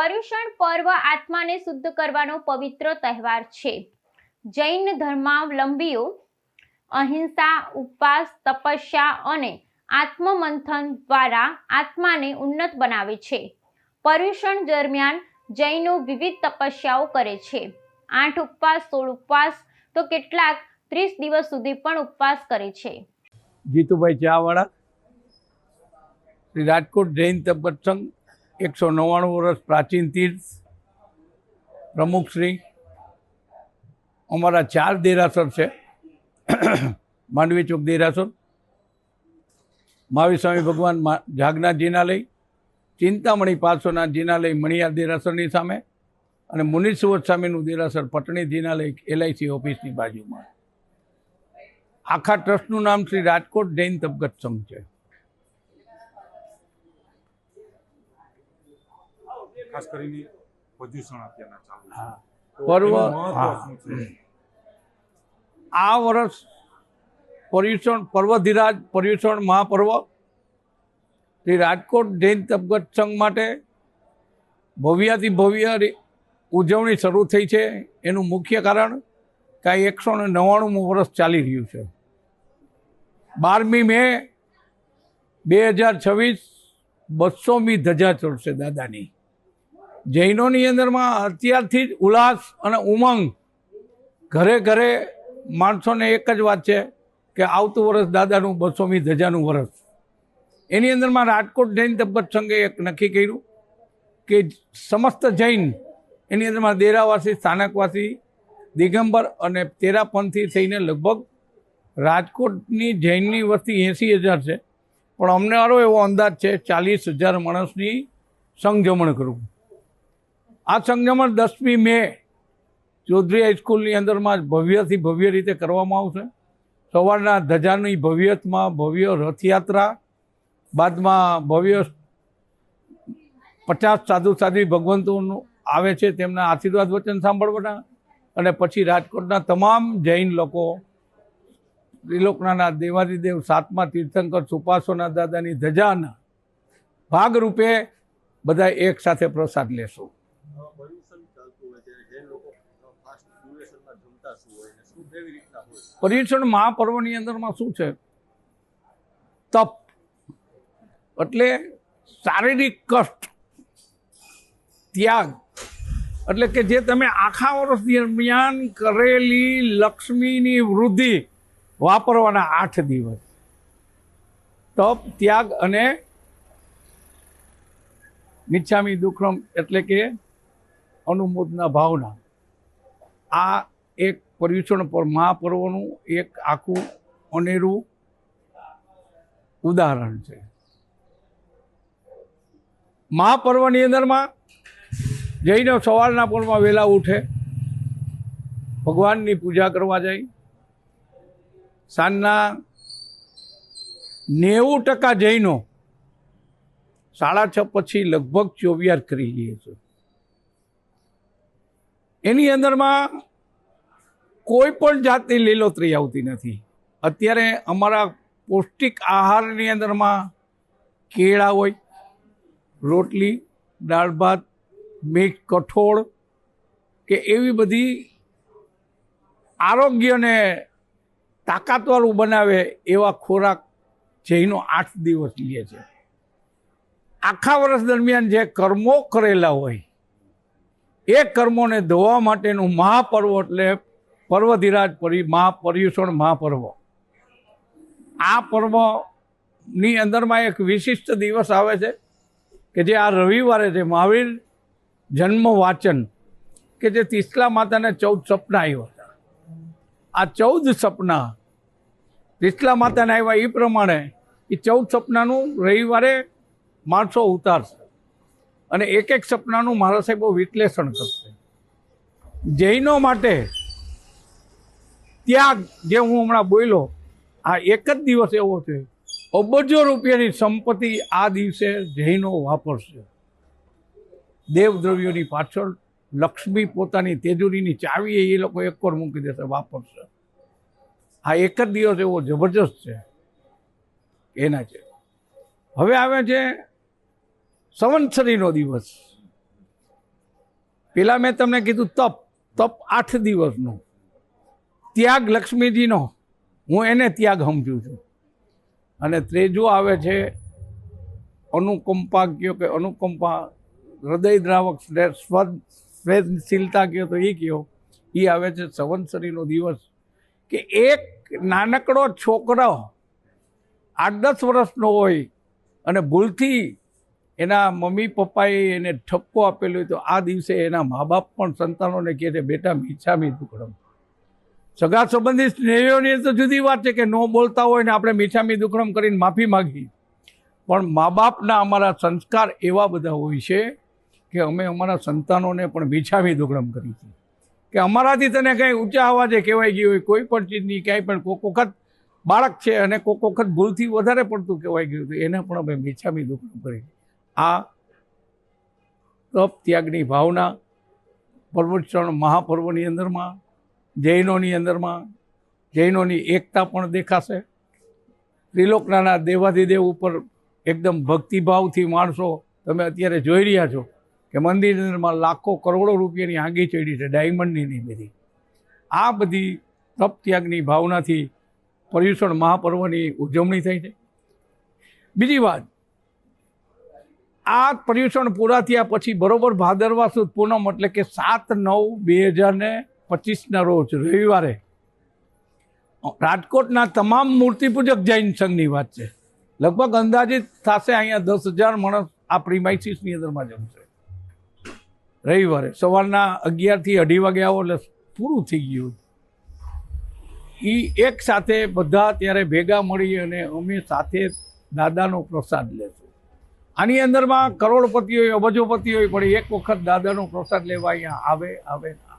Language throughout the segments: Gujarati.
પર્યુષણ પર્વ આત્માને શુદ્ધ કરવાનો પવિત્ર તહેવાર છે. જૈન ધર્માવલંબીઓ અહિંસા, ઉપવાસ, તપસ્યા અને આત્મમંથન દ્વારા આત્માને ઉન્નત બનાવે છે. પર્યુષણ દરમિયાન જૈનો વિવિધ તપસ્યાઓ કરે છે. આઠ ઉપવાસ, સોળ ઉપવાસ, તો કેટલાક ત્રીસ દિવસ સુધી પણ ઉપવાસ કરે છે. જીતુભાઈ ચાવાળા રાજકોટ જૈન તપત સંઘ એકસો નવ્વાણું વર્ષ પ્રાચીન તીર્થ પ્રમુખશ્રી અમારા ચાર દેરાસર છે. માંડવી ચોક દેરાસર મહાવીર સ્વામી ભગવાન જાગનાથ જિનાલય ચિંતામણી પાર્શ્વનાથ જિનાલય મણિયાર દેરાસરની સામે અને મુનિસુવત સ્વામીનું દેરાસર પટણી જિનાલય એલઆઈસી ઓફિસની બાજુમાં. આખા ટ્રસ્ટનું નામ શ્રી રાજકોટ જૈન તબગત સંઘ છે. ખાસ કરીને પ્રદૂષણ અત્યારના ચાલુ છે. પર્વ આ વર્ષ પર્યુષણ પર્વધિરાજ પર્યુષણ મહાપર્વ શ્રી રાજકોટ જૈન તબગત સંઘ માટે ભવ્યાથી ભવ્ય ઉજવણી શરૂ થઈ છે. એનું મુખ્ય કારણ કે આ એકસો ને નવ્વાણુંમું વર્ષ ચાલી રહ્યું છે. બારમી મે બે હજાર છવ્વીસ બસોમી ધજા ચડશે દાદાની. જૈનોની અંદરમાં અત્યારથી જ ઉલ્લાસ અને ઉમંગ. ઘરે ઘરે માણસોને એક જ વાત છે કે આવતું વર્ષ દાદાનું બસોમી ધજાનું વર્ષ. એની અંદરમાં રાજકોટ જૈન તબત સંઘે એક નક્કી કર્યું કે સમસ્ત જૈન એની અંદરમાં દેરાવાસી, સ્થાનકવાસી, દિગંબર અને તેરાપંથી થઈને લગભગ રાજકોટની જૈનની વસ્તી એંસી હજાર છે. પણ અમને આરો એવો અંદાજ છે ચાલીસ હજાર માણસની સંગજમણ કરવું. આ સંજમણ દસમી મે ચૌધરી હાઈસ્કૂલની અંદરમાં જ ભવ્યથી ભવ્ય રીતે કરવામાં આવશે. સવારના ધજાની ભવ્યતમાં ભવ્ય રથયાત્રા, બાદમાં ભવ્ય પચાસ સાધુ સાધ્વી ભગવંતોનું આવે છે તેમના આશીર્વાદ વચન સાંભળવાના અને પછી રાજકોટના તમામ જૈન લોકો, ત્રિલોકનાના દેવાદિદેવ, સાતમા તીર્થંકર, સુપાસોના દાદાની ધજાના ભાગરૂપે બધા એક સાથે પ્રસાદ લેશું. પર્યુષણ મહાપર્વની અંદરમાં શું છે? તપ. એટલે શારીરિક કષ્ટ. ત્યાગ. એટલે કે જે તમે આખા વર્ષ દરમિયાન કરેલી લક્ષ્મીની વૃદ્ધિ વાપરવાના આઠ દિવસ. તપ, ત્યાગ અને મિચ્છામી દુક્રમ એટલે કે અનુમોદના ભાવના. આ એક પર્યુષણ પર મહાપર્વનું એક આખું અનેરું ઉદાહરણ છે. મહાપર્વની અંદરમાં જઈને સવારના પરમાં વહેલા ઉઠે, ભગવાનની પૂજા કરવા જાય, સાંજના નેવું ટકા જૈનો સાડા છ પછી લગભગ ચોવિયાર કરી લઈએ છે. એની અંદરમાં કોઈ પણ જાતની લીલોતરી આવતી નથી. અત્યારે અમારા પૌષ્ટિક આહારની અંદરમાં કેળા હોય, રોટલી, દાળ ભાત મેઘ કઠોળ કે એવી બધી આરોગ્યને તાકાતવાળું બનાવે એવા ખોરાક જૈનો આઠ દિવસ લે છે. આખા વર્ષ દરમિયાન જે કર્મો કરેલા હોય એ કર્મોને ધોવા માટેનું મહાપર્વ એટલે પર્વધિરાજ પરી, મહાપર્યુષણ મહાપર્વ. આ પર્વની અંદરમાં એક વિશિષ્ટ દિવસ આવે છે કે જે આ રવિવારે છે, મહાવીર જન્મ વાચન, કે જે તીસલા માતાને ચૌદ સપના આવ્યા હતા. આ ચૌદ સપના, તીસલા માતાને આવ્યા એ પ્રમાણે એ ચૌદ સપનાનું રવિવારે માણસો ઉતારશે. અને એક એક સપનાનું મારા સાહેબો વિશ્લેષણ કરશે. જૈનો માટે ત્યાગ જે હું હમણાં બોલ્યો, આ એક જ દિવસ એવો છે, અબજો રૂપિયાની સંપત્તિ આ દિવસે જૈનો વાપરશે. દેવદ્રવ્યોની પાછળ લક્ષ્મી પોતાની તેજુરીની ચાવી એ લોકો એક પર મૂકી દેશે, વાપરશે. આ એક જ દિવસ એવો જબરજસ્ત છે. એના છે. હવે આવે છે સંવત્સરીનો દિવસ. પેલા મેં તમને કીધું તપ તપ આઠ દિવસનો. ત્યાગ લક્ષ્મીજીનો. હું એને ત્યાગ સમજું છું. અને ત્રેજો આવે છે અનુકંપા કયો કે અનુકંપા હૃદય દ્રાવક સ્ને- કયો તો એ કયો. એ આવે છે સંવત્સરીનો દિવસ. કે એક નાનકડો છોકરો આઠ દસ વર્ષનો હોય અને ભૂલથી એના મમ્મી પપ્પાએ એને ઠપકો આપેલો તો આ દિવસે એના મા બાપ પણ સંતાનોને કહે છે, બેટા મીઠામી દુકડમ સગા સંબંધી સ્નેહીઓની તો જુદી વાત છે કે ન બોલતા હોય ને આપણે મીઠામી દુકડમ કરીને માફી માગી પણ મા બાપના અમારા સંસ્કાર એવા બધા હોય છે કે અમે અમારા સંતાનોને પણ મીઠામી દુકડમ કરી છે કે અમારાથી તને કંઈ ઊંચા અવાજે કહેવાય ગયું હોય, કોઈ પણ ચીજની ક્યાંય પણ કોક વખત બાળક છે અને કોક વખત ભૂલથી વધારે પડતું કહેવાય ગયું હતું એને પણ અમે મીઠામી દુકડમ કરી આ તપ ત્યાગની ભાવના પર્વચરણ મહાપર્વની અંદરમાં, જૈનોની અંદરમાં, જૈનોની એકતા પણ દેખાશે. ત્રિલોકનાના દેવાધિદેવ ઉપર એકદમ ભક્તિભાવથી માણસો તમે અત્યારે જોઈ રહ્યા છો કે મંદિરની અંદરમાં લાખો કરોડો રૂપિયાની આંગી ચડી છે, ડાયમંડની બધી. આ બધી તપ ત્યાગની ભાવનાથી પર્યુષણ મહાપર્વની ઉજવણી થઈ છે. બીજી વાત આ પર્યુષણ પૂરા થયા પછી બરોબર ભાદરવા સુદ પૂનમ એટલે કે સાત નવ બે હજાર ને પચીસના રોજ રવિવારે. રાજકોટના તમામ મૂર્તિપૂજક જૈન સંઘની વાત છે. લગભગ અંદાજિત થશે અહીંયા દસ હજાર માણસ આ પ્રિમાઇસીસની અંદરમાં જમશે. રવિવારે સવારના અગિયારથી અઢી વાગે આવો એટલે પૂરું થઈ ગયું. એ એક સાથે બધા ત્યારે ભેગા મળી અને અમે સાથે દાદાનો પ્રસાદ લેશું. આની અંદરમાં કરોડપતિ હોય અબજોપતિ હોય પણ એક વખત દાદાનો પ્રસાદ લેવા અહીંયા આવે આવે આવે.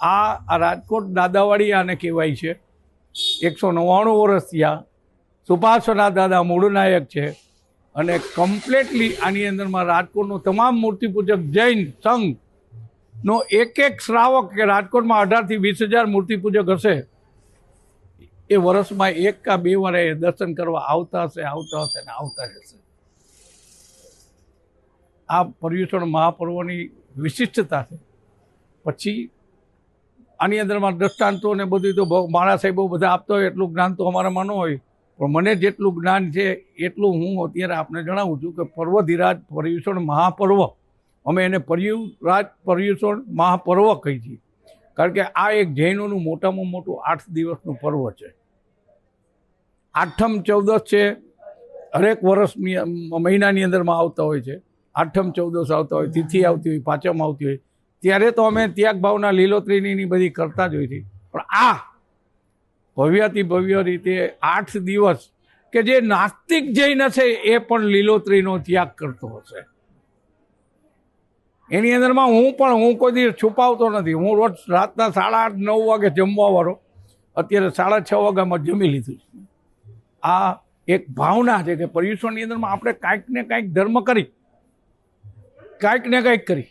આ રાજકોટ દાદાવાડી આને કહેવાય છે. એકસો નવ્વાણું વર્ષ થયા. સુભાષના દાદા મૂળનાયક છે. અને કમ્પ્લેટલી આની અંદરમાં રાજકોટનો તમામ મૂર્તિપૂજક જૈન સંઘનો એક એક શ્રાવક કે રાજકોટમાં અઢારથી વીસ હજાર મૂર્તિપૂજક હશે, એ વર્ષમાં એક કા બે વાર એ દર્શન કરવા આવતા હશે આવતા હશે ને આવતા રહેશે આ પર્યુષણ મહાપર્વની વિશિષ્ટતા છે. પછી આની અંદરમાં દ્રષ્ટાંતો ને બધું તો મારા સાહેબો બધા આપતા હોય એટલું જ્ઞાન તો અમારામાં ન હોય. પણ મને જેટલું જ્ઞાન છે, એટલું હું અત્યારે આપને જણાવું છું કે પર્વધિરાજ પર્યુષણ મહાપર્વ. અમે એને પર્યુરાજ પર્યુષણ મહાપર્વ કહી છીએ. કારણ કે આ એક જૈનોનું મોટામાં મોટું આઠ દિવસનું પર્વ છે. આઠમ ચૌદસ છે. હરેક વર્ષની મહિનાની અંદરમાં આવતા હોય છે. આઠમ ચૌદસ આવતા હોય, તિથિ આવતી હોય, પાંચમ આવતી હોય, ત્યારે તો અમે ત્યાગ ભાવના લીલોતરીની બધી કરતા જ હોય છે પણ આ ભવ્યાતિ ભવ્ય રીતે આઠ દિવસ કે જે નાસ્તિક જૈન હશે એ પણ લીલોતરીનો ત્યાગ કરતો હશે. એની અંદરમાં હું પણ, હું કોઈ દિવસ છુપાવતો નથી. હું રોજ રાતના સાડા આઠ, નવ વાગે જમવા વાળો. અત્યારે સાડા છ વાગ્યામાં જમી લીધું છે. આ એક ભાવના છે કે પર્યુષણની અંદરમાં આપણે કાંઈક ને કાંઈક ધર્મ કરી કાંઈક ને કાંઈક કરી.